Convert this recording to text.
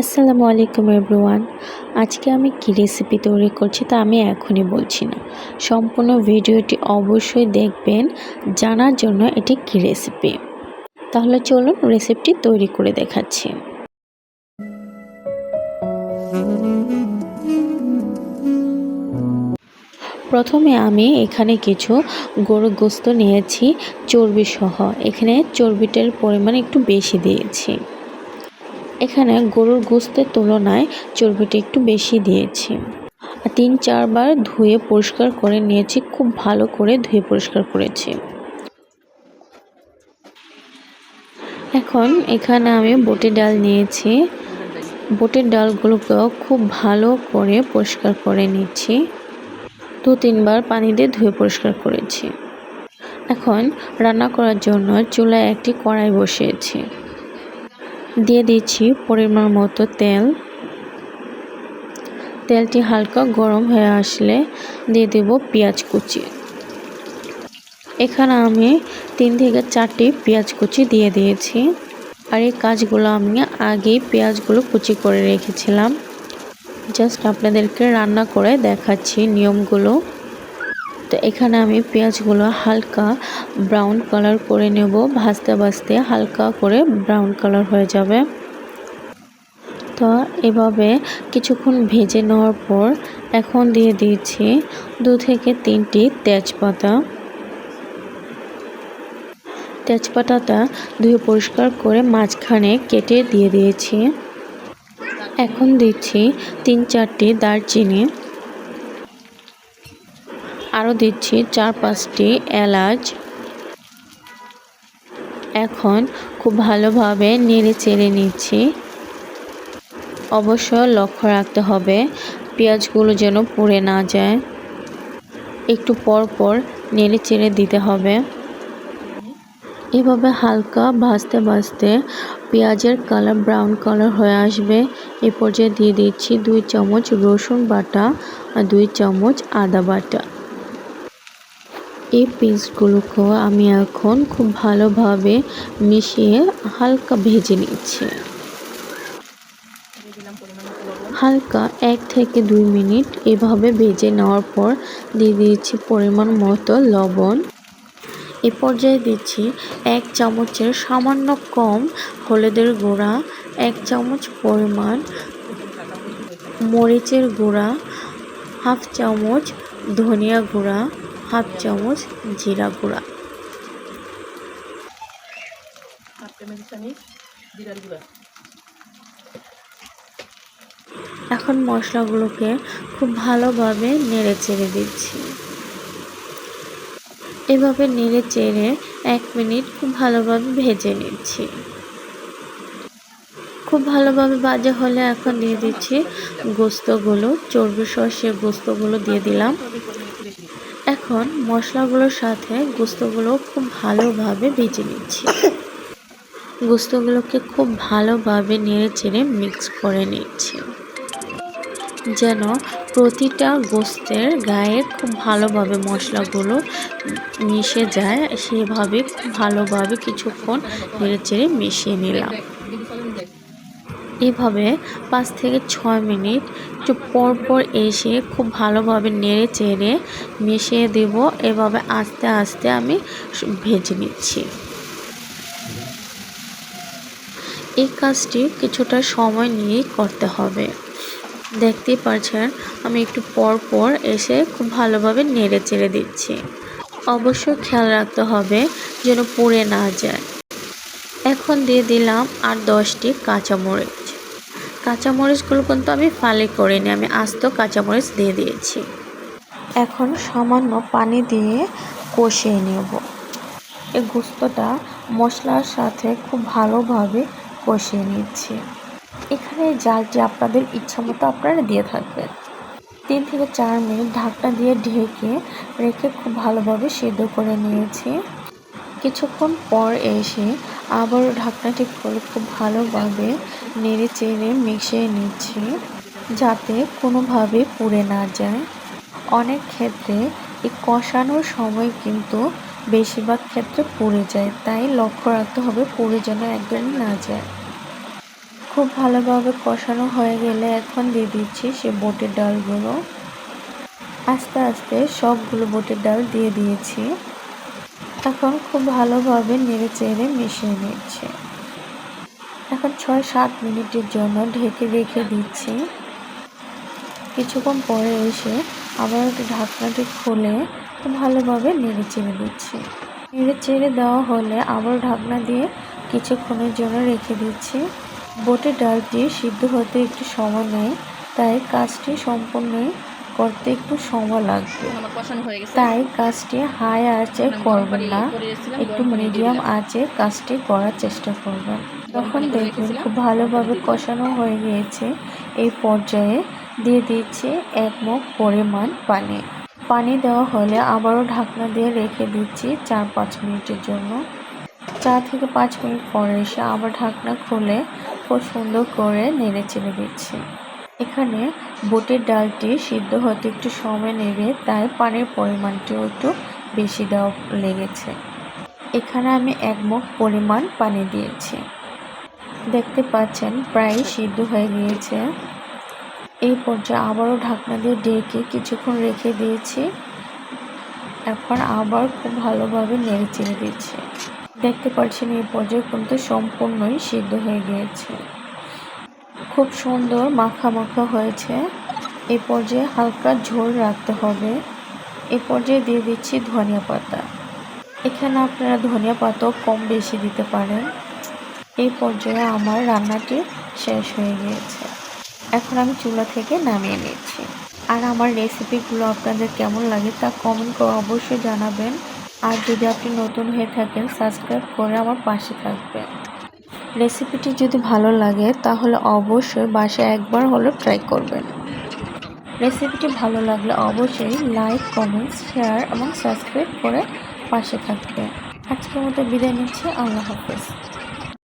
আসসালামু আলাইকুম এভরিওয়ান। আজকে আমি কী রেসিপি তৈরি করছি তা আমি এখনই বলছি না। সম্পূর্ণ ভিডিওটি অবশ্যই দেখবেন, জানার জন্য এটি কী রেসিপি তাহলে চলুন রেসিপিটি তৈরি করে দেখাচ্ছি। প্রথমে আমি এখানে কিছু গরুর গোস্ত নিয়েছি চর্বি সহ এখানে চর্বিটার পরিমাণ একটু বেশি দিয়েছি। এখানে গরুর গোস্তের তুলনায় চর্বিটা একটু বেশি দিয়েছি। তিন, চারবার ধুয়ে পরিষ্কার করে নিয়েছি, খুব ভালো করে ধুয়ে পরিষ্কার করেছি। এখন এখানে আমি বটের ডাল নিয়েছি। বটের ডালগুলোকেও খুব ভালো করে পরিষ্কার করে নিচ্ছি। দু, তিনবার পানি দিয়ে ধুয়ে পরিষ্কার করেছি। এখন রান্না করার জন্য চুলায় একটি কড়াই বসিয়েছি। দিয়ে দিচ্ছি পরিমাণ মতো তেল। তেলটি হালকা গরম হয়ে আসলে দিয়ে দেব পেঁয়াজ কুচি। এখানে আমি তিন থেকে চারটি পেঁয়াজ কুচি দিয়ে দিয়েছি। আর এই কাজগুলো আমি আগেই পেঁয়াজগুলো কুচি করে রেখেছিলাম। জাস্ট আপনাদেরকে রান্না করে দেখাচ্ছি নিয়মগুলো। তো এখানে আমি পেঁয়াজগুলো হালকা ব্রাউন কালার করে নেব। ভাজতে ভাজতে হালকা করে ব্রাউন কালার হয়ে যাবে। তো এভাবে কিছুক্ষণ ভেজে নেওয়ার পর এখন দিয়ে দিয়েছি দু থেকে তিনটি তেজপাতা। তেজপাতাটা ধুয়ে পরিষ্কার করে মাঝখানে কেটে দিয়ে দিয়েছি। এখন দিচ্ছি তিন চারটি দারচিনি। আরও দিচ্ছি চার পাঁচটি এলাচ। এখন খুব ভালোভাবে নেড়ে চেড়ে নিচ্ছি। অবশ্য লক্ষ্য রাখতে হবে পেঁয়াজগুলো যেন পুড়ে না যায়। একটু পর পর নেড়ে চেড়ে দিতে হবে। এভাবে হালকা ভাজতে ভাজতে পেঁয়াজের কালার ব্রাউন কালার হয়ে আসবে। এ পর্যায়ে দিয়ে দিচ্ছি দুই চামচ রসুন বাটা আর দুই চামচ আদা বাটা। এই পেস্টগুলোকেও আমি এখন খুব ভালোভাবে মিশিয়ে হালকা ভেজে নিচ্ছি। হালকা এক থেকে দুই মিনিট এভাবে ভেজে নেওয়ার পর দিয়ে দিয়েছি পরিমাণ মতো লবণ। এ পর্যায়ে দিচ্ছি এক চামচের সামান্য কম হলুদের গুঁড়া, এক চামচ পরিমাণ মরিচের গুঁড়া, হাফ চামচ ধনিয়া গুঁড়া হাফ চামচ জিরা গুঁড়া। এখন মশলাগুলোকে খুব ভালোভাবে নেড়ে চেড়ে দিচ্ছি। এভাবে নেড়ে চেড়ে এক মিনিট খুব ভালোভাবে ভেজে নিচ্ছি। খুব ভালোভাবে ভাজা হলে এখন দিয়ে দিচ্ছি গোস্তগুলো চর্বি সর্ষে গোস্তগুলো দিয়ে দিলাম। এখন মশলাগুলোর সাথে গোস্তগুলো খুব ভালোভাবে ভেজে নিচ্ছি। গোস্তগুলোকে খুব ভালোভাবে নেড়ে চেড়ে মিক্স করে নিচ্ছি। যেন প্রতিটা গোস্তের গায়ে খুব ভালোভাবে মশলাগুলো মিশে যায়, সেভাবে খুব ভালোভাবে কিছুক্ষণ নেড়ে চেড়ে মিশিয়ে নিলাম। এভাবে পাঁচ থেকে ছয় মিনিট একটু পর পর এসে খুব ভালোভাবে নেড়ে চেড়ে মিশিয়ে দেব। এভাবে আস্তে আস্তে আমি ভেজে নিচ্ছি। এই কাজটি কিছুটা সময় নিয়েই করতে হবে। দেখতেই পাচ্ছেন আমি একটু পর পর এসে খুব ভালোভাবে নেড়ে চেড়ে দিচ্ছি। অবশ্যই খেয়াল রাখতে হবে যেন পুড়ে না যায়। এখন দিয়ে দিলাম আর দশটি কাঁচামরিচ। কাঁচামরিচগুলো কিন্তু আমি ফালি করিনি, আমি আস্ত কাঁচামরিচ দিয়ে দিয়েছি। এখন সামান্য পানি দিয়ে কষিয়ে নেব। এই গুস্তটা মশলার সাথে খুব ভালোভাবে কষিয়ে নিচ্ছি। এখানে জালটি আপনাদের ইচ্ছা মতো আপনারা দিয়ে থাকবেন। তিন থেকে চার মিনিট ঢাকনা দিয়ে ঢেকে রেখে খুব ভালোভাবে সেদ্ধ করে নিয়েছি। কিছুক্ষণ পর এসে আবার ঢাকনাটি খুলে খুব ভালোভাবে নেড়ে চেড়ে মিশিয়ে নিচ্ছি যাতে কোনোভাবে পুড়ে না যায়। অনেক ক্ষেত্রে এই কষানোর সময় কিন্তু বেশিরভাগ ক্ষেত্রে পুড়ে যায়, তাই লক্ষ্য রাখতে হবে পুড়ে যেন একদমই না যায়। খুব ভালোভাবে কষানো হয়ে গেলে এখন দিয়ে দিচ্ছি সে বুটের ডালগুলো। আস্তে আস্তে সবগুলো বুটের ডাল দিয়ে দিয়েছি। এখন খুব ভালোভাবে নেড়ে চেড়ে মিশিয়ে নিচ্ছে। এখন ছয় সাত মিনিটের জন্য ঢেকে রেখে দিচ্ছি। কিছুক্ষণ পরে এসে আবার ঢাকনাটি খুলে ভালোভাবে নেড়ে চেড়ে দিচ্ছি। নেড়ে চেড়ে দেওয়া হলে আবার ঢাকনা দিয়ে কিছুক্ষণের জন্য রেখে দিচ্ছি। বোটের ডালটি সিদ্ধ হতে একটু সময় নেয়, তাই কাজটি সম্পূর্ণই করতে একটু সময় লাগবে। তাই কাজটি হাই আঁচে করবেন না। একটু মিডিয়াম আঁচে কাজটি করার চেষ্টা করবেন। তখন দেখবেন খুব ভালোভাবে কষানো হয়ে গিয়েছে। এই পর্যায়ে দিয়ে দিচ্ছি এক মুখ পরিমাণ পানি। পানি দেওয়া হলে আবারও ঢাকনা দিয়ে রেখে দিচ্ছি চার পাঁচ মিনিটের জন্য। চার থেকে পাঁচ মিনিট পরে এসে আবার ঢাকনা খুলে খুব সুন্দর করে নেড়ে চেড়ে দিচ্ছি। এখানে বুটের ডালটি সিদ্ধ হতে একটু সময় নেবে, তাই পানির পরিমাণটিও একটু বেশি দেওয়া লেগেছে। এখানে আমি এক মুখ পরিমাণ পানি দিয়েছি। দেখতে পাচ্ছেন, প্রায় সিদ্ধ হয়ে গিয়েছে। এই পর্যায়ে আবারও ঢাকনা দিয়ে ডেকে কিছুক্ষণ রেখে দিয়েছি। এখন আবার খুব ভালোভাবে নেড়ে চেড়ে দিচ্ছি। দেখতে পাচ্ছেন, এই পর্যায়ে কিন্তু সম্পূর্ণই সিদ্ধ হয়ে গিয়েছে। খুব সুন্দর মাখা মাখা হয়েছে। এই পর্যায়ে হালকা ঝোল রাখতে হবে। এই পর্যায়ে দিয়ে দিচ্ছি ধনিয়া পাতা। এখানে আপনারা ধনিয়া পাতাও কম বেশি দিতে পারেন। এই পর্যায়ে আমার রান্নাটি শেষ হয়ে গিয়েছে। এখন আমি চুলা থেকে নামিয়ে নিচ্ছি। আর আমার রেসিপিগুলো আপনাদের কেমন লাগে তা কমেন্ট করে অবশ্যই জানাবেন। আর যদি আপনি নতুন হয়ে থাকেন সাবস্ক্রাইব করে আমার পাশে থাকবেন। রেসিপিটি যদি ভালো লাগে, তাহলে অবশ্যই বাসে একবার হলো ট্রাই করবেন। রেসিপিটি ভালো লাগলে অবশ্যই লাইক, কমেন্ট, শেয়ার এবং সাবস্ক্রাইব করে পাশে থাকবে আজকের মতো বিদায় নিচ্ছি। আল্লাহ হাফেজ।